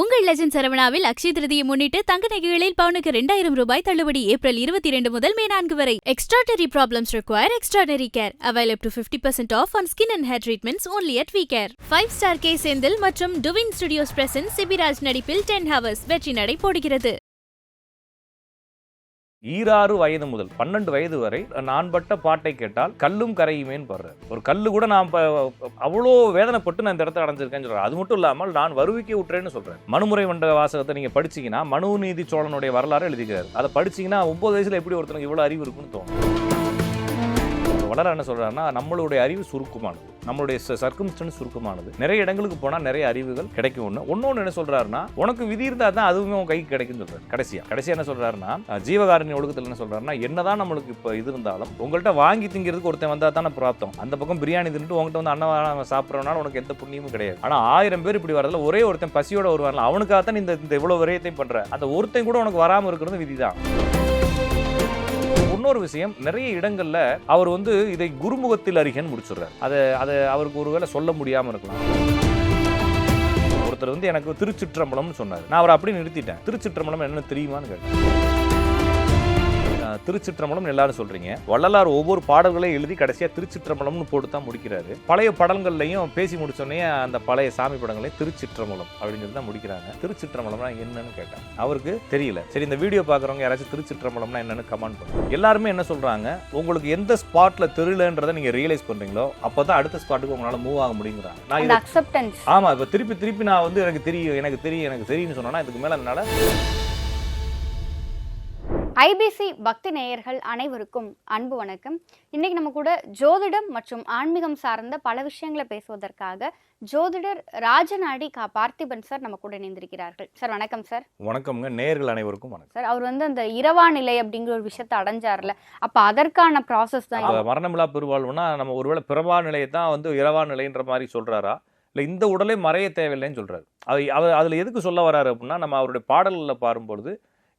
உங்கள் லெஜண்ட் சரவணாவில் அக்ஷய திருதியை முன்னிட்டு தங்க நகைகளில் பவுனுக்கு ரெண்டாயிரம் ரூபாய் தள்ளுபடி ஏப்ரல் இருபத்தி இரண்டு முதல் மே நான்கு வரை. Extraordinary problems require extraordinary care avail up to fifty percent off on skin and hair treatments only at V care five star K Senthil மற்றும் டுவின் ஸ்டுடியோஸ் பிரசன்ஸ் சிபிராஜ் நடிப்பில் டென் ஹவர்ஸ் வெற்றி நடை போடுகிறது. ஈராறு வயது முதல் பன்னெண்டு வயது வரை நான் பட்ட பாட்டை கேட்டால் கல்லும் கரையுமேன்னு பாடுறாரு. ஒரு கல்லு கூட நான் அவ்வளோ வேதனைப்பட்டு நான் இந்த இடத்த அடைஞ்சிருக்கேன்னு சொல்கிறேன் அது மட்டும் இல்லாமல் நான் வருவிக்க விட்டுறேன்னு சொல்கிறேன் மனுமுறை மண்ட வாசகத்தை நீங்கள் படிச்சீங்கன்னா மனுநீதி சோழனுடைய வரலாறு எழுதிக்கிறார். அதை படிச்சீங்கன்னா ஒன்பது வயசில் எப்படி ஒருத்தனுக்கு இவ்வளோ அறிவு இருக்குன்னு தோணும். வளர என்ன சொல்கிறாருன்னா நம்மளுடைய அறிவு சுருக்கமானது. நம்மளுடைய சர்க்கம்ஸ்டன்ஸ் சுருக்கமானது. நிறைய இடங்களுக்கு போனால் நிறைய அறிவுகள் கிடைக்கும் ஒன்று ஒன்னொன்று என்ன சொல்கிறாருன்னா உனக்கு விதி இருந்தால் தான் அதுவுமே உன் கைக்கு கிடைக்கும்னு சொல்கிறார் கடைசியாக கடைசியாக என்ன சொல்கிறாருன்னா ஜீவகாரணி ஒழுக்கத்தில் என்ன சொல்கிறாருன்னா என்னதான் நம்மளுக்கு இப்போ இது இருந்தாலும் உங்கள்கிட்ட வாங்கி திங்கிறதுக்கு ஒருத்தன் வந்தா தானே பிராப்தம். அந்த பக்கம் பிரியாணி தின்னுட்டு உங்கள்கிட்ட வந்து அன்னதானம் சாப்பிட்றதுனால உனக்கு எந்த புண்ணியமும் கிடையாது. ஆனால் ஆயிரம் பேர் இப்படி வரதில் ஒரே ஒருத்தன் பசியோட வருவார்கள் அவனுக்காக தான் இந்த இந்த இவ்வளோ விரயத்தையும் பண்ணுற அந்த ஒருத்தன் கூட உனக்கு வராமல் இருக்கிறது விதிதான். இன்னொரு விஷயம் நிறைய இடங்கள்ல அவர் வந்து இதை குருமுகத்தில் அருகேன்னு முடிச்சிடுறாரு. அதை அதை அவருக்கு ஒருவேளை சொல்ல முடியாம இருக்கலாம். ஒருத்தர் வந்து எனக்கு திருச்சிற்றம்பலம்னு சொன்னார். நான் அவரை அப்படி நிறுத்திட்டேன். திருச்சிற்றம்பலம் என்ன தெரியுமான்னு கேட்டேன். திருச்சிற்றம்பலம் எல்லாரும் சொல்றீங்க. வள்ளலார் ஒவ்வொரு பாடல்களையும் எழுதி கடைசியா திருச்சிற்றம்பலம்னு போட்டு தான் முடிக்கிறாரு. பழைய படங்கள்லையும் பேசி முடிச்சோடனே அந்த பழைய சாமி படங்களையும் திருச்சிற்றம்பலம் அப்படின்னு சொல்லி தான் முடிக்கிறாங்க. திருச்சிற்றம்பலம்னா என்னன்னு கேட்டேன். அவருக்கு தெரியல. சரி இந்த வீடியோ பார்க்குறவங்க யாராச்சும் திருச்சிற்றம்பலம்னா என்னன்னு கமெண்ட் பண்ணுங்க. எல்லாருமே என்ன சொல்றாங்க? உங்களுக்கு எந்த ஸ்பாட்ல தெரியலன்றதை நீங்க ரியலைஸ் பண்றீங்களோ அப்பதான் அடுத்த ஸ்பாட்டுக்கு உங்களால மூவ் ஆக முடியுங்கிறாங்க. நான் அந்த இதை அக்செப்டன்ஸ் ஆமா இப்ப திருப்பி திருப்பி நான் வந்து எனக்கு தெரியும் எனக்கு தெரியும் எனக்கு தெரியும்னு சொன்னா இதுக்கு மேல என்னால ஐபிசி பக்தி நேயர்கள் அனைவருக்கும் அன்பு வணக்கம். இன்னைக்கு நம்ம கூட ஜோதிடம் மற்றும் ஆன்மீகம் சார்ந்த பல விஷயங்களை பேசுவதற்காக ஜோதிடர் ராஜநாடி கா பார்த்திபன் சார் நம்ம கூட இணைந்திருக்கிறார்கள். சார் வணக்கம் சார். வணக்கம்ங்க. நேயர்கள் அனைவருக்கும் வணக்கம். சார் அவர் வந்து அந்த இரவா நிலை அப்படிங்கிற ஒரு விஷயத்தை அடைஞ்சார்ல. அப்ப அதற்கான ப்ராசஸ் தான் மரணமில்லா பெருவாழ்வுனா நம்ம ஒருவேளை பிறவா நிலையை தான் வந்து இரவா நிலைன்ற மாதிரி சொல்றாரா? இல்ல இந்த உடலே மறைய தேவையில்லைன்னு சொல்றாரு. அது அவர் அதுல எதுக்கு சொல்ல வராரு அப்படின்னா நம்ம அவருடைய பாடல்களை பாரும்பொழுது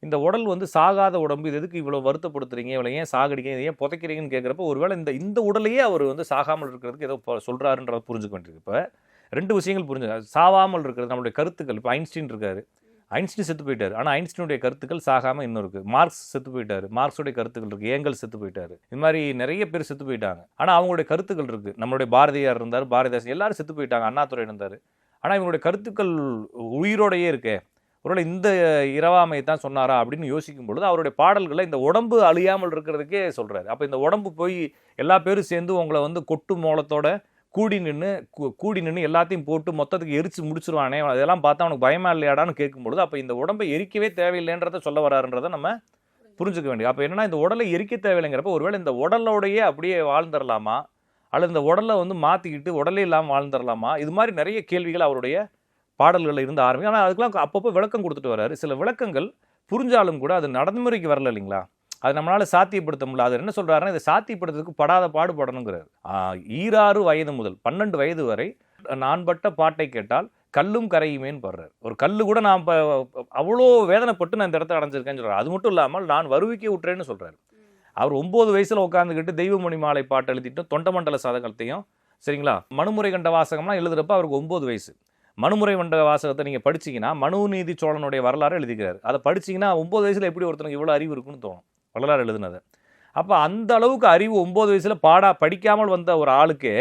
இந்த உடல் வந்து சாகாத உடம்பு இது எதுக்கு இவ்வளோ வருத்தப்படுத்துறீங்க? இவ்வளோ ஏன் சாகடிக்க இதை ஏன் புதைக்கிறீங்கன்னு கேட்குறப்ப ஒருவேளை இந்த இந்த உடலையே அவர் வந்து சாகாமல் இருக்கிறதுக்கு ஏதோ சொல்கிறாருன்றத புரிஞ்சுக்க வேண்டியிருக்கு இப்போ ரெண்டு விஷயங்கள் புரிஞ்சு சாவாமல் இருக்கிறது நம்மளுடைய கருத்துக்கள் இப்போ ஐன்ஸ்டீன் இருக்காரு. ஐன்ஸ்டீன் செத்து போயிட்டார். ஆனால் ஐன்ஸ்டீனுடைய கருத்துக்கள் சாகாமல் இன்னும் இருக்குது மார்க்ஸ் செத்து போயிட்டார். மார்க்ஸோடைய கருத்துக்கள் இருக்குது ஏங்கல் செத்து போயிட்டார். இது மாதிரி நிறைய பேர் செத்து போயிட்டாங்க. ஆனால் அவங்களுடைய கருத்துக்கள் இருக்குது நம்மளுடைய பாரதியார் இருந்தார் பாரதிதாசன் எல்லாரும் செத்து போயிட்டாங்க. அண்ணாதுரை இருந்தார். ஆனால் இவங்களுடைய கருத்துக்கள் உயிரோடையே இருக்கே. ஒருவேளை இந்த இரவாமை தான் சொன்னாரா அப்படின்னு யோசிக்கும் பொழுது அவருடைய பாடல்களை இந்த உடம்பு அழியாமல் இருக்கிறதுக்கே சொல்கிறாரு அப்போ இந்த உடம்பு போய் எல்லா பேரும் சேர்ந்து உங்களை வந்து கொட்டு மோளத்தோட கூடி நின்று கூடி நின்று எல்லாத்தையும் போட்டு மொத்தத்துக்கு எரிச்சு முடிச்சிருவானே அதெல்லாம் பார்த்தா அவனுக்கு பயமா இல்லையாடான்னு கேட்கும்பொழுது அப்போ இந்த உடம்பை எரிக்கவே தேவையில்லைன்றத சொல்ல வராருன்றதை நம்ம புரிஞ்சுக்க வேண்டியது. அப்போ என்னன்னா இந்த உடலை எரிக்க தேவையில்லைங்கிறப்ப ஒருவேளை இந்த உடலோடையே அப்படியே வாழ்ந்துடலாமா அல்லது இந்த உடலை வந்து மாற்றிக்கிட்டு உடலே இல்லாமல் வாழ்ந்துடலாமா இது மாதிரி நிறைய கேள்விகள் அவருடைய பாடல்களில் இருந்து ஆரம்பிக்கும். ஆனால் அதுக்கெல்லாம் அப்பப்போ விளக்கம் கொடுத்துட்டு வர்றாரு சில விளக்கங்கள் புரிஞ்சாலும் கூட அது நடைமுறைக்கு வரல இல்லைங்களா? அது நம்மளால் சாத்தியப்படுத்த முடியல. அது என்ன சொல்கிறாருன்னா இதை சாத்தியப்படுத்துறதுக்கு படாத பாடுபடணுங்கிறார். ஈராறு வயது முதல் பன்னெண்டு வயது வரை நான் பட்ட பாட்டை கேட்டால் கல்லும் கரையுமேன்னு பாடுறாரு. ஒரு கல்லு கூட நான் இப்போ அவ்வளோ வேதனைப்பட்டு நான் இந்த இடத்த அடைஞ்சிருக்கேன்னு சொல்கிறார் அது மட்டும் இல்லாமல் நான் வருவிக்க விட்டுறேன்னு சொல்கிறார் அவர் ஒம்பது வயசில் உட்காந்துக்கிட்டு தெய்வமணி மாலை பாட்டு எழுதிட்டு தொண்டமண்டல சதகத்தையும் சரிங்களா? மனுமுறை கண்ட வாசகம்லாம் எழுதுறப்ப அவருக்கு ஒம்பது வயசு. மனுமுறை மண்ட வாசகத்தை நீங்கள் படிச்சீங்கன்னா மனுநீதி சோழனுடைய வரலாறு எழுதிக்கிறார் அதை படிச்சிங்கன்னா ஒம்பது வயசில் எப்படி ஒருத்தனுக்கு இவ்வளோ அறிவு இருக்குன்னு தோணும். வரலாறு எழுதுனதை. அப்போ அந்த அளவுக்கு அறிவு ஒம்பது வயசில் பாடா படிக்காமல் வந்த ஒரு ஆளுக்கு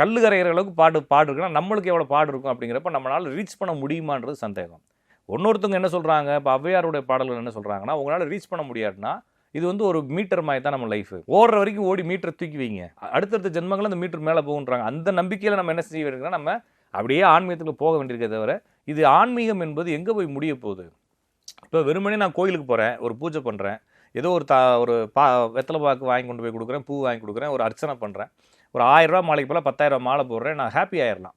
கல்லு கரைகிற அளவுக்கு பாடு பாடு இருக்குன்னா நம்மளுக்கு எவ்வளோ பாடு இருக்கும் அப்படிங்கிறப்ப நம்மளால் ரீச் பண்ண முடியுமான்றது சந்தேகம். இன்னொருத்தவங்க என்ன சொல்கிறாங்க இப்போ ஔவையாருடைய பாடல்கள் என்ன சொல்கிறாங்கன்னா உங்களால் ரீச் பண்ண முடியாதுன்னா இது வந்து ஒரு மீட்டர் மாதிரி தான் நம்ம லைஃப் ஓடுற வரைக்கும் ஓடி மீட்டர் தூக்கி வைங்க. அடுத்தடுத்த ஜென்மங்களும் அந்த மீட்டர் மேலே போகுன்றாங்க. அந்த நம்பிக்கையில் நம்ம என்ன செய்ய நம்ம அப்படியே ஆன்மீகத்துக்கு போக வேண்டியிருக்கே தவிர இது ஆன்மீகம் என்பது எங்கே போய் முடிய போகுது? இப்போ வெறுமனே நான் கோயிலுக்கு போகிறேன் ஒரு பூஜை பண்ணுறேன் ஏதோ ஒரு தா ஒரு பா வெத்தலை பாக்கு வாங்கி கொண்டு போய் கொடுக்குறேன் பூ வாங்கி கொடுக்குறேன் ஒரு அர்ச்சனை பண்ணுறேன் ஒரு ஆயிரரூபா மாலைக்கு போல் பத்தாயிரரூபா மாலை போடுறேன் நான் ஹாப்பி ஆயிடலாம்.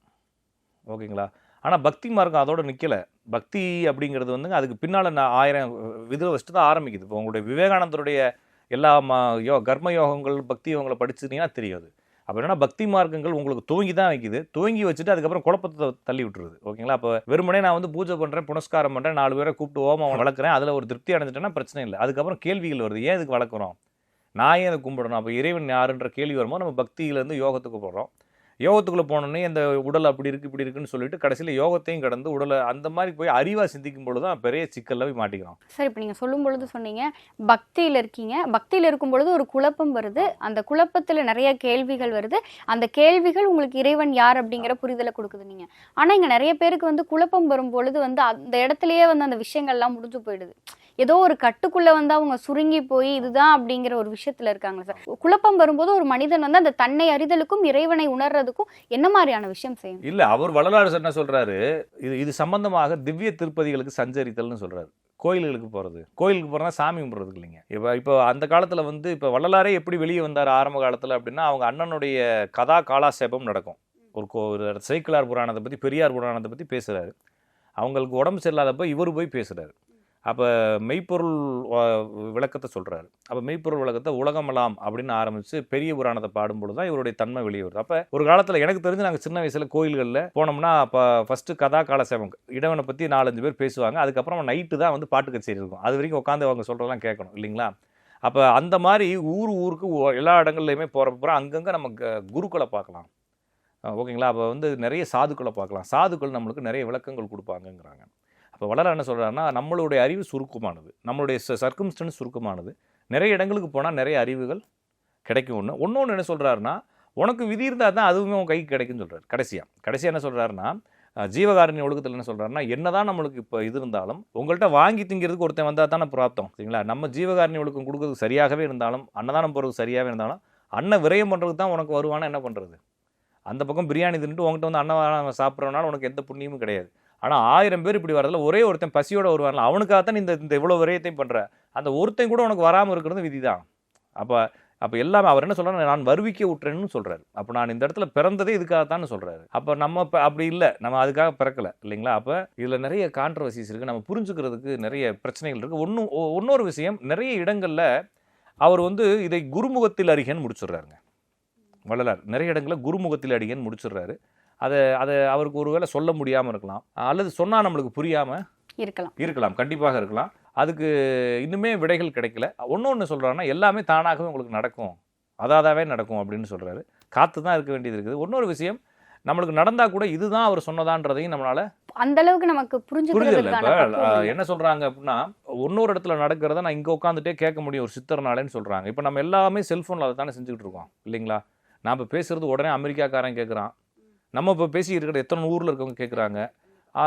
ஓகேங்களா? ஆனால் பக்தி மார்க்கம் அதோட நிற்கலை பக்தி அப்படிங்கிறது வந்துங்க அதுக்கு பின்னால் நான் ஆயிரம் இதில் வச்சுட்டு தான் ஆரம்பிக்குது. இப்போ உங்களுடைய விவேகானந்தருடைய எல்லா மா யோ கர்ம யோகங்கள் பக்தி யோகங்களை படிச்சிருந்தீங்கன்னா தெரியாது. அப்போ என்னன்னா பக்தி மார்க்கங்கள் உங்களுக்கு துவங்கி தான் வைக்குது. துவங்கி வச்சுட்டு அதுக்கப்புறம் குழப்பத்தை தள்ளி விட்டுருது. ஓகேங்களா? அப்போ வெறுமனே நான் வந்து பூஜை பண்ணுறேன் புனஸ்காரம் பண்ணுறேன் நாலு பேரை கூப்பிட்டு ஓமம் வளர்க்குறேன் அதில் ஒரு திருப்தி அடைஞ்சிட்டேன்னா பிரச்சனை இல்லை. அதுக்கப்புறம் கேள்விகள் வருது ஏன் இதுக்கு வளர்க்குறோம்? நான் ஏன் அதை கும்பிடணும்? அப்போ இறைவன் யாருன்ற கேள்வி வரும்போது நம்ம பக்தியிலேருந்து யோகத்துக்கு போகிறோம் யோகத்துக்குள்ளே போனோன்னே இந்த உடல் அப்படி இருக்குது இப்படி இருக்குன்னு சொல்லிட்டு கடைசியில் யோகத்தையும் கடந்து உடலை அந்த மாதிரி போய் அறிவாக சிந்திக்கும் பொழுது தான் பெரிய சிக்கலில் போய் மாட்டிக்கிறோம். சார் இப்போ நீங்கள் சொல்லும் பொழுது சொன்னீங்க பக்தியில் இருக்கீங்க. பக்தியில் இருக்கும் பொழுது ஒரு குழப்பம் வருது. அந்த குழப்பத்தில் நிறைய கேள்விகள் வருது. அந்த கேள்விகள் உங்களுக்கு இறைவன் யார் அப்படிங்கிற புரிதலை கொடுக்குது நீங்கள் ஆனால் இங்கே நிறைய பேருக்கு வந்து குழப்பம் வரும் பொழுது வந்து அந்த இடத்துலையே வந்து அந்த விஷயங்கள்லாம் முடிஞ்சு போயிடுது. ஏதோ ஒரு கட்டுக்குள்ள வந்து அவங்க சுருங்கி போய் இதுதான் அப்படிங்கிற ஒரு விஷயத்துல இருக்காங்க சார். குழப்பம் வரும்போது ஒரு மனிதன் வந்து அந்த தன்னை அறிதலுக்கும் இறைவனை உணர்றதுக்கும் என்ன மாதிரியான விஷயம் செய்யும் இல்லை அவர் வள்ளலாறு என்ன சொல்றாரு? இது இது சம்பந்தமாக திவ்ய திருப்பதிகளுக்கு சஞ்சரித்தல்னு சொல்றாரு. கோயில்களுக்கு போகிறது கோயிலுக்கு போகிறதா சாமி கும்பிட்றதுக்கு இல்லைங்க. இப்போ இப்போ அந்த காலத்தில் வந்து இப்போ வள்ளலாரே எப்படி வெளியே வந்தார் ஆரம்ப காலத்தில் அப்படின்னா அவங்க அண்ணனுடைய கதா காலாசேபம் நடக்கும். ஒரு கோ ஒரு சைக்கிளார் புராணத்தை பற்றி பெரியார் புராணத்தை பற்றி பேசுகிறாரு அவங்களுக்கு உடம்பு சரியில்லாதப்போ இவர் போய் பேசுகிறாரு அப்போ மெய்ப்பொருள் விளக்கத்தை சொல்கிறாரு அப்போ மெய்ப்பொருள் விளக்கத்தை உலகமெல்லாம் அப்படின்னு ஆரம்பித்து பெரிய புராணத்தை பாடும்பொழுது தான் இவருடைய தன்மை வெளியே வருது அப்போ ஒரு காலத்தில் எனக்கு தெரிஞ்சு நாங்கள் சின்ன வயசில் கோயில்களில் போனோம்னா அப்போ ஃபஸ்ட்டு கதா காலசேவம் இடவனை பற்றி நாலஞ்சு பேர் பேசுவாங்க. அதுக்கப்புறம் நைட்டு தான் வந்து பாட்டு கச்சேரி இருக்கும். அது வரைக்கும் உட்காந்து அவங்க சொல்கிறதெல்லாம் கேட்கணும் இல்லைங்களா? அப்போ அந்த மாதிரி ஊர் ஊருக்கு எல்லா இடங்கள்லையுமே போகிறப்ப அங்கங்கே நம்ம குருக்களை பார்க்கலாம். ஓகேங்களா? அப்போ வந்து நிறைய சாதுக்களை பார்க்கலாம். சாதுக்கள் நம்மளுக்கு நிறைய விளக்கங்கள் கொடுப்பாங்கங்கிறாங்க. அப்போ வளர என்ன சொல்கிறாருன்னா நம்மளுடைய அறிவு சுருக்கமானது. நம்மளுடைய சர்க்கம்ஸ்டன்ஸ் சுருக்கமானது. நிறைய இடங்களுக்கு போனால் நிறைய அறிவுகள் கிடைக்கும் ஒன்று ஒன்று என்ன சொல்கிறாருன்னா உனக்கு விதி இருந்தால் தான் அதுவுமே உன் கைக்கு கிடைக்கும்னு சொல்கிறார் கடைசியாக கடைசியாக என்ன சொல்கிறாருன்னா ஜீவகாரணி ஒழுக்கத்தில் என்ன சொல்கிறாருன்னா என்னதான் நம்மளுக்கு இப்போ இது இருந்தாலும் உங்கள்கிட்ட வாங்கி திங்கிறதுக்கு ஒருத்தன் வந்தால் தானே பிராப்தம் சரிங்களா? நம்ம ஜீவகாரணி ஒழுக்கம் கொடுக்கறதுக்கு சரியாகவே இருந்தாலும் அன்னதானம் போகிறதுக்கு சரியாகவே இருந்தாலும் அன்ன விரயம் பண்ணுறதுக்கு தான் உனக்கு வருவானா என்ன பண்ணுறது அந்த பக்கம் பிரியாணி தின்ட்டு உங்கள்கிட்ட வந்து அன்னதானம் சாப்பிட்றதுனால உனக்கு எந்த புண்ணியமும் கிடையாது. ஆனால் ஆயிரம் பேர் இப்படி வரதில்ல ஒரே ஒருத்தன் பசியோட வருவார்ல அவனுக்காக தான் இந்த இந்த இவ்வளோ விரயத்தையும் பண்ணுற அந்த ஒருத்தன் கூட உனக்கு வராமல் இருக்கிறது விதி தான் அப்போ அப்போ எல்லாமே அவர் என்ன சொல்கிறார் நான் வருவிக்க விட்டுறேன்னு சொல்கிறார் அப்போ நான் இந்த இடத்துல பிறந்ததே இதுக்காகத்தான் சொல்கிறாரு அப்போ நம்ம இப்போ அப்படி இல்லை. நம்ம அதுக்காக பிறக்கலை இல்லைங்களா? அப்போ இதில் நிறைய கான்ட்ரவர்சிஸ் இருக்குது நம்ம புரிஞ்சுக்கிறதுக்கு நிறைய பிரச்சனைகள் இருக்குது ஒன்றும் இன்னொரு விஷயம் நிறைய இடங்களில் அவர் வந்து இதை குருமுகத்தில் அறிகன்னு முடிச்சிடுறாருங்க. வள்ளலார். நிறைய இடங்களில் குருமுகத்தில் அடிகன்னு முடிச்சிடுறாரு. அதை அதை அவருக்கு ஒருவேளை சொல்ல முடியாமல் இருக்கலாம். அல்லது சொன்னால் நம்மளுக்கு புரியாமல் இருக்கலாம். இருக்கலாம். கண்டிப்பாக இருக்கலாம். அதுக்கு இன்னுமே விடைகள் கிடைக்கல. ஒன்று சொல்கிறாருன்னா எல்லாமே தானாகவே உங்களுக்கு நடக்கும். அதாதாவே நடக்கும் அப்படின்னு சொல்கிறாரு காத்து தான் இருக்க வேண்டியது இருக்குது. இன்னொரு விஷயம் நம்மளுக்கு நடந்தால் கூட இதுதான் அவர் சொன்னதான்றதையும் நம்மளால் அந்த அளவுக்கு நமக்கு இல்லை. என்ன சொல்கிறாங்க அப்படின்னா இன்னொரு இடத்துல நடக்கிறத நான் இங்கே உட்காந்துட்டே கேட்க முடியும். ஒரு சித்தர்னாலேன்னு சொல்கிறாங்க இப்போ நம்ம எல்லாமே செல்ஃபோனில் அதை தானே செஞ்சுக்கிட்டு இருக்கோம். இல்லைங்களா? நான் இப்போ பேசுறது உடனே அமெரிக்காக்காரன் கேட்குறான் நம்ம இப்போ பேசி இருக்கிற எத்தனை ஊரில் இருக்கவங்க கேட்குறாங்க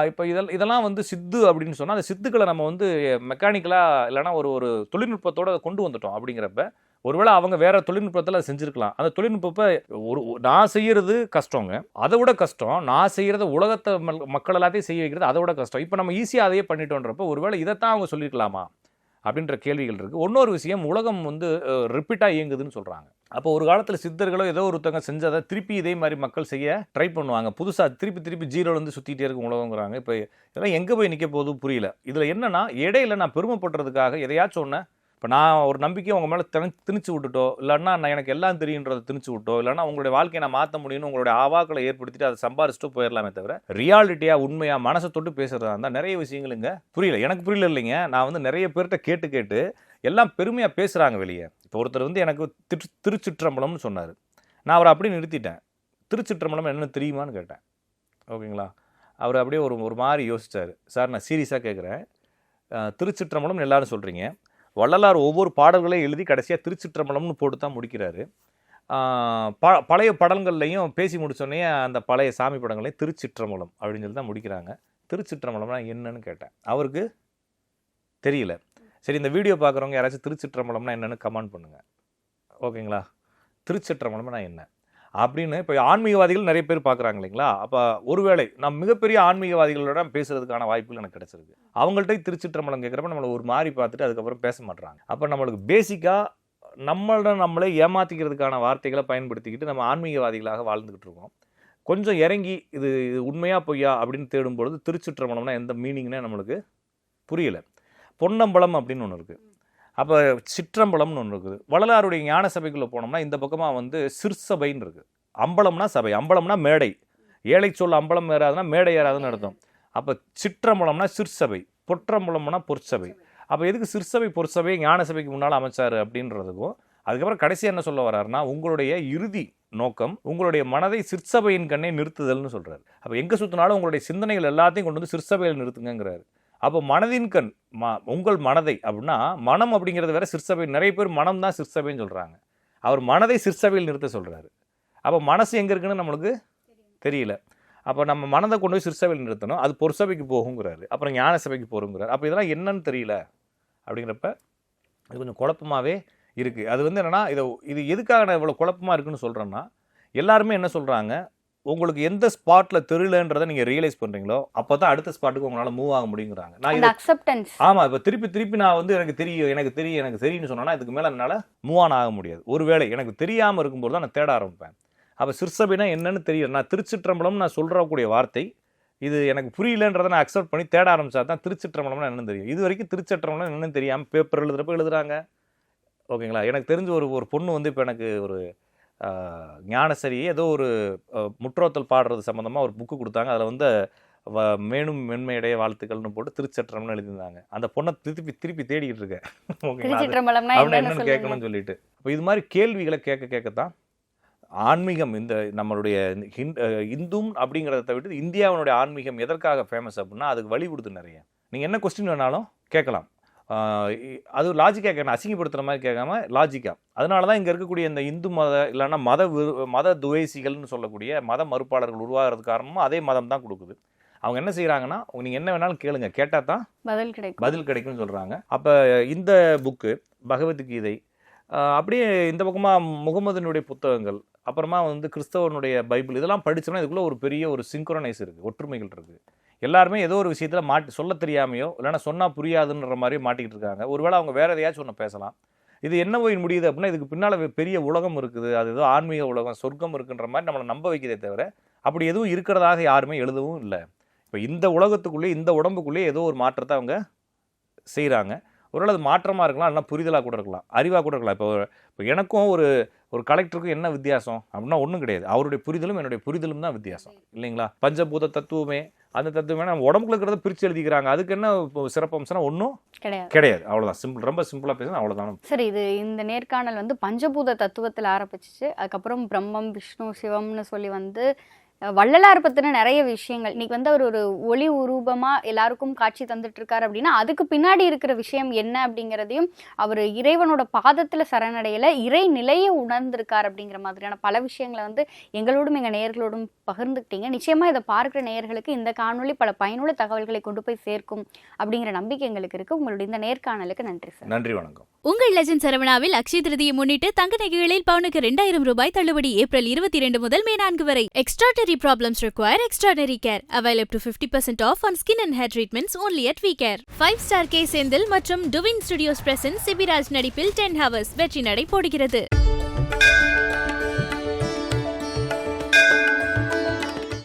இப்போ இதெல்லாம் இதெல்லாம் வந்து சித்து அப்படின்னு சொன்னால் அந்த சித்துக்களை நம்ம வந்து மெக்கானிக்கலாக இல்லைனா ஒரு ஒரு தொழில்நுட்பத்தோட கொண்டு வந்துட்டோம் அப்படிங்கிறப்ப ஒருவேளை அவங்க வேற தொழில்நுட்பத்தில் அதை செஞ்சுருக்கலாம். அந்த தொழில்நுட்பத்தை ஒரு நான் செய்கிறது கஷ்டங்க. அதை விட கஷ்டம் நான் செய்கிறத உலகத்தை மக்கள் எல்லாத்தையும் செய்ய வைக்கிறது அதை விட கஷ்டம். இப்போ நம்ம ஈஸியாக அதையே பண்ணிட்டோன்றப்ப ஒருவேளை இதைத்தான் அவங்க சொல்லியிருக்கலாமா அப்படின்ற கேள்விகள் இருக்குது இன்னொரு விஷயம் உலகம் வந்து ரிப்பீட்டாக இயங்குதுன்னு சொல்கிறாங்க அப்போ ஒரு காலத்தில் சித்தர்களோ ஏதோ ஒருத்தவங்க செஞ்சதை திருப்பி இதே மாதிரி மக்கள் செய்ய ட்ரை பண்ணுவாங்க. புதுசாக திருப்பி திருப்பி ஜீரோல இருந்து சுற்றிட்டே இருக்கும் உலகங்கிறாங்க. இப்போ இதெல்லாம் எங்கே போய் நிற்க போதும் புரியல. இதில் என்னென்னா இடையில நான் பெருமைப்படுறதுக்காக எதையாச்சும் ஒன்று இப்போ நான் ஒரு நம்பிக்கையை உங்கள் மேலே திணி திணிச்சு விட்டுட்டோ இல்லைன்னா நான் எனக்கு எல்லாம் தெரியுன்றதை திணிச்சு விட்டோ இல்லைன்னா உங்களுடைய வாழ்க்கையை நான் மாற்ற முடியும்னு உங்களுடைய ஆவாக்களை ஏற்படுத்திட்டு அதை சம்பாரிச்சுட்டு போயிடலாமே தவிர ரியாலிட்டியாக உண்மையாக மனசை தொட்டு பேசுகிறதா இருந்தால் நிறைய விஷயங்களுங்க புரியல. எனக்கு புரியல இல்லைங்க. நான் வந்து நிறைய பேர்கிட்ட கேட்டு கேட்டு எல்லாம் பெருமையாக பேசுகிறாங்க வெளியே. இப்போ ஒருத்தர் வந்து எனக்கு திரு திருச்சிற்றம்பலம்னு சொன்னார். நான் அவரை அப்படியே நிறுத்திட்டேன். திருச்சிற்றம்பலம் என்னன்னு தெரியுமான்னு கேட்டேன். ஓகேங்களா? அவர் அப்படியே ஒரு ஒரு மாதிரி யோசிச்சார். சார் நான் சீரியஸாக கேட்குறேன் திருச்சிற்றம்பலம் எல்லாரும் சொல்கிறீங்க வள்ளலார் ஒவ்வொரு பாடல்களையும் எழுதி கடைசியாக திருச்சிற்றம்பலம்னு போட்டு தான் முடிக்கிறாரு ப பழைய படங்கள்லையும் பேசி முடிச்சோடனே அந்த பழைய சாமி படங்களையும் திருச்சிற்றம்பலம் அப்படின்னு சொல்லி தான் முடிக்கிறாங்க. திருச்சிற்றம்பலம்னா என்னன்னு கேட்டேன். அவருக்கு தெரியல. சரி இந்த வீடியோ பார்க்குறவங்க யாராச்சும் திருச்சிற்றம்பலம்னா என்னென்னு கமெண்ட் பண்ணுங்கள் ஓகேங்களா? திருச்சிற்றம்பலம்னா என்ன? அப்படின்னு இப்போ ஆன்மீகவாதிகள் நிறைய பேர் பார்க்குறாங்க இல்லைங்களா? அப்போ ஒருவேளை நான் மிகப்பெரிய ஆன்மீகவாதிகளோட பேசுறதுக்கான வாய்ப்புகள் எனக்கு கிடைச்சிருக்கு. அவங்கள்ட்ட திருச்சிற்றம்பலம் கேட்குறப்ப நம்மளை ஒரு மாதிரி பார்த்துட்டு அதுக்கப்புறம் பேச மாட்டுறாங்க அப்போ நம்மளுக்கு பேசிக்காக நம்மளோட நம்மளே ஏமாத்திக்கிறதுக்கான வார்த்தைகளை பயன்படுத்திக்கிட்டு நம்ம ஆன்மீகவாதிகளாக வாழ்ந்துக்கிட்டு இருக்கோம். கொஞ்சம் இறங்கி இது இது உண்மையா பொய்யா அப்படின்னு தேடும் பொழுது திருச்சிற்றம்பலம்னா எந்த மீனிங்னே நம்மளுக்கு புரியல. பொன்னம்பலம் அப்படின்னு ஒன்று இருக்குது அப்போ சிற்றம்பலம்னு ஒன்று இருக்குது. வள்ளலாருடைய ஞான சபைக்குள்ளே போனோம்னா இந்த பக்கமாக வந்து சிற்சபைன்னு இருக்குது அம்பலம்னா சபை அம்பலம்னா மேடை. ஏழை சொல் அம்பலம் ஏறாதுன்னா மேடை ஏறாதுன்னு அர்த்தம். அப்போ சிற்றம்பலம்னா சிற்சபை பொற்றம்பலம்னா பொற்சபை. அப்போ எதுக்கு சிற்சபை பொற்சபை ஞான சபைக்கு முன்னால் அமைச்சார் அப்படின்றதுக்கும் அதுக்கப்புறம் கடைசி என்ன சொல்ல வர்றாருன்னா உங்களுடைய இறுதி நோக்கம் உங்களுடைய மனதை சிற்சபையின் கண்ணே நிறுத்துதல்னு சொல்கிறார் அப்போ எங்கே சுற்றினாலும் உங்களுடைய சிந்தனைகள் எல்லாத்தையும் கொண்டு வந்து சிற்சபையில் நிறுத்துங்கிறாரு அப்போ மனதின் கண் ம உங்கள் மனதை அப்படின்னா மனம் அப்படிங்கிறது வேற சிற்சபை நிறைய பேர் மனம் தான் சிற்சபைன்னு சொல்கிறாங்க அவர் மனதை சிற்சபையில் நிறுத்த சொல்கிறாரு அப்போ மனசு எங்கே இருக்குன்னு நம்மளுக்கு தெரியல. அப்போ நம்ம மனதை கொண்டு போய் சிற்சபையில் நிறுத்தணும். அது பொற்சபைக்கு போகுங்கிறாரு. அப்புறம் ஞான சபைக்கு போகிறோங்கிறாரு அப்போ இதெல்லாம் என்னன்னு தெரியல அப்படிங்கிறப்ப இது கொஞ்சம் குழப்பமாகவே இருக்குது அது வந்து என்னென்னா இதை இது எதுக்காக நான் இவ்வளோ குழப்பமாக இருக்குன்னு சொல்கிறேன்னா எல்லாருமே என்ன சொல்கிறாங்க உங்களுக்கு எந்த ஸ்பாட்டில் தெரியலன்றதை நீங்கள் ரியலைஸ் பண்ணுறீங்களோ அப்போ தான் அடுத்த ஸ்பாட்டுக்கு உங்களால் மூவ் ஆக முடியுங்கிறாங்க. நான் அக்செப்டன்ஸ் ஆமாம் இப்போ திருப்பி திருப்பி நான் வந்து எனக்கு தெரியும் எனக்கு தெரியும் எனக்கு தெரியும்னு சொன்னேன்னா இதுக்கு மேலே என்னால் மூவ் ஆன் ஆக முடியாது. ஒருவேளை எனக்கு தெரியாமல் இருக்கும்போது தான் நான் தேட ஆரம்பிப்பேன். அப்போ சிற்சபைனா என்னன்னு தெரியும் நான் திருச்சிற்றம்பலம் நான் சொல்கிறக்கூடிய வார்த்தை இது எனக்கு புரியலன்றதை நான் அக்செப்ட் பண்ணி தேட ஆரம்பிச்சா தான் திருச்சிற்றம்பலம்னா என்னன்னு தெரியும். இது வரைக்கும் திருச்சிற்றம்பலம் என்னன்னு தெரியாமல் பேப்பர் எழுதுறப்ப எழுதுறாங்க. ஓகேங்களா? எனக்கு தெரிஞ்ச ஒரு ஒரு பொண்ணு வந்து இப்போ எனக்கு ஒரு ஞானசரி ஏதோ ஒரு முற்றோத்தல் பாடுறது சம்மந்தமாக ஒரு புக்கு கொடுத்தாங்க. அதில் வந்து வ- மேலும் மென்மையடைய வாழ்த்துக்கள்னு போட்டு திருச்சற்றம்னு எழுதியிருந்தாங்க. அந்த பொண்ணை திருப்பி திருப்பி தேடிக்கிட்டு இருக்கேன். அவனை என்னன்னு கேட்கணும்னு சொல்லிட்டு. அப்போ இது மாதிரி கேள்விகளை கேட்க கேட்கத்தான் ஆன்மீகம் இந்த நம்மளுடைய இந்தும் அப்படிங்கிறத தவிர்த்து இந்தியாவினுடைய ஆன்மீகம் எதற்காக ஃபேமஸ் அப்படின்னா அதுக்கு வழி கொடுத்து நிறைய. நீங்கள் என்ன கொஸ்டின் வேணாலும் கேட்கலாம். அது லாஜிக்காக கேட்கணும் அசிங்கப்படுத்துகிற மாதிரி கேட்காம லாஜிக்காக அதனால தான் இங்கே இருக்கக்கூடிய இந்த இந்து மத இல்லைன்னா மத மத துவேசிகள்னு சொல்லக்கூடிய மத மறுப்பாளர்கள் உருவாகிறது காரணமும் அதே மதம் தான் கொடுக்குது. அவங்க என்ன செய்கிறாங்கன்னா நீங்கள் என்ன வேணாலும் கேளுங்க. கேட்டால் தான் பதில் கிடைக்கும். பதில் கிடைக்கும்னு சொல்கிறாங்க அப்போ இந்த புக்கு பகவத்கீதை அப்படியே இந்த பக்கமாக முகமதுனுடைய புத்தகங்கள் அப்புறமா வந்து கிறிஸ்தவனுடைய பைபிள் இதெல்லாம் படித்தோம்னா இதுக்குள்ளே ஒரு பெரிய ஒரு சிங்க்ரோனைஸ் இருக்குது ஒற்றுமைகள் இருக்குது எல்லாருமே ஏதோ ஒரு விஷயத்தில் மாட்டி சொல்ல தெரியாமையோ இல்லைன்னா சொன்னால் புரியாதுன்ற மாதிரி மாட்டிக்கிட்டு இருக்காங்க. ஒருவேளை அவங்க வேறு எதையாச்சும் ஒன்று பேசலாம். இது என்ன போய் முடியுது அப்படின்னா இதுக்கு பின்னால் பெரிய உலகம் இருக்குது அது ஏதோ ஆன்மீக உலகம் சொர்க்கம் இருக்குன்ற மாதிரி நம்மளை நம்ப வைக்கிறதே தவிர அப்படி எதுவும் இருக்கிறதாக யாருமே எழுதவும் இல்லை. இப்போ இந்த உலகத்துக்குள்ளேயே இந்த உடம்புக்குள்ளேயே ஏதோ ஒரு மாற்றத்தை அவங்க செய்கிறாங்க ஒருவேளை அது மாற்றமாக இருக்கலாம் இல்லைனா புரிதலாக கூட இருக்கலாம் அறிவாக கூட இருக்கலாம். இப்போ இப்போ எனக்கும் ஒரு ஒரு கலெக்டருக்கும் என்ன வித்தியாசம் அப்படின்னா ஒன்றும் கிடையாது. அவருடைய புரிதலும் என்னுடைய புரிதலும் தான் வித்தியாசம் இல்லைங்களா? பஞ்சபூத தத்துவமே அந்த தத்துவமே நம்ம உடம்புல இருக்கிறத பிரித்து எழுதிக்கிறாங்க. அதுக்கு என்ன இப்போ சிறப்பம்சம்னா ஒன்றும் கிடையாது. கிடையாது. அவ்வளோதான் சிம்பிள் ரொம்ப சிம்பிளாக பேசுனா அவ்வளோதான் சரி இது இந்த நேர்காணல் வந்து பஞ்சபூத தத்துவத்தில் ஆரம்பிச்சிச்சு. அதுக்கப்புறம் பிரம்மம் விஷ்ணு சிவம்னு சொல்லி வந்து வள்ளலார் பத்தின நிறைய விஷயங்கள். இன்னைக்கு வந்து அவர் ஒரு ஒளி உரூபமா எல்லாருக்கும் காட்சி தந்துட்டு இருக்காரு அப்படின்னா அதுக்கு பின்னாடி இருக்கிற விஷயம் என்ன அப்படிங்கிறதையும் அவர் இறைவனோட பாதத்துல சரணடையில இறை நிலையை உணர்ந்திருக்கார் அப்படிங்கிற மாதிரியான பல விஷயங்களை வந்து எங்களோடும் எங்க நேயர்களோடும் பகிர்ந்துக்கிட்டீங்க. நிச்சயமா இதை பார்க்குற நேயர்களுக்கு இந்த காணொளி பல பயனுள்ள தகவல்களை கொண்டு போய் சேர்க்கும் அப்படிங்கிற நம்பிக்கை எங்களுக்கு இருக்கு. உங்களுடைய இந்த நேர்காணலுக்கு நன்றி சார். நன்றி வணக்கம். உங்கள் லெஜண்ட் சரவணாவில் அக்ஷய திருதியை முன்னிட்டு தங்க நகைகளில் பவுனுக்கு ரெண்டாயிரம் ரூபாய் தள்ளுபடி ஏப்ரல் இருபத்தி இரண்டு முதல் மே நான்கு வரை. Extraordinary problems require extraordinary care avail up to 50% percent off on skin and hair treatments only at V care five star K Senthil மற்றும் டுவின் ஸ்டுடியோஸ் பிரசன்ஸ் சிபிராஜ் நடிப்பில் டென் ஹவர்ஸ் வெற்றி நடை போடுகிறது.